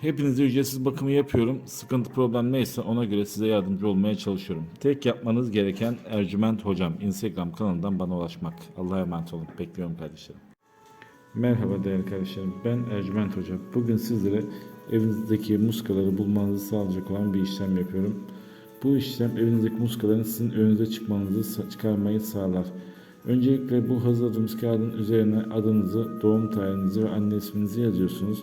hepinize ücretsiz bakımı yapıyorum. Sıkıntı problem neyse ona göre size yardımcı olmaya çalışıyorum. Tek yapmanız gereken Ercüment Hocam Instagram kanalından bana ulaşmak. Allah'a emanet olun. Bekliyorum kardeşlerim. Merhaba değerli kardeşlerim. Ben Ercüment Hoca. Bugün sizlere evinizdeki muskaları bulmanızı sağlayacak olan bir işlem yapıyorum. Bu işlem evinizdeki muskaların sizin önünüze çıkmanızı çıkarmayı sağlar. Öncelikle bu hazırladığımız kağıdın üzerine adınızı, doğum tarihinizi ve anne isminizi yazıyorsunuz.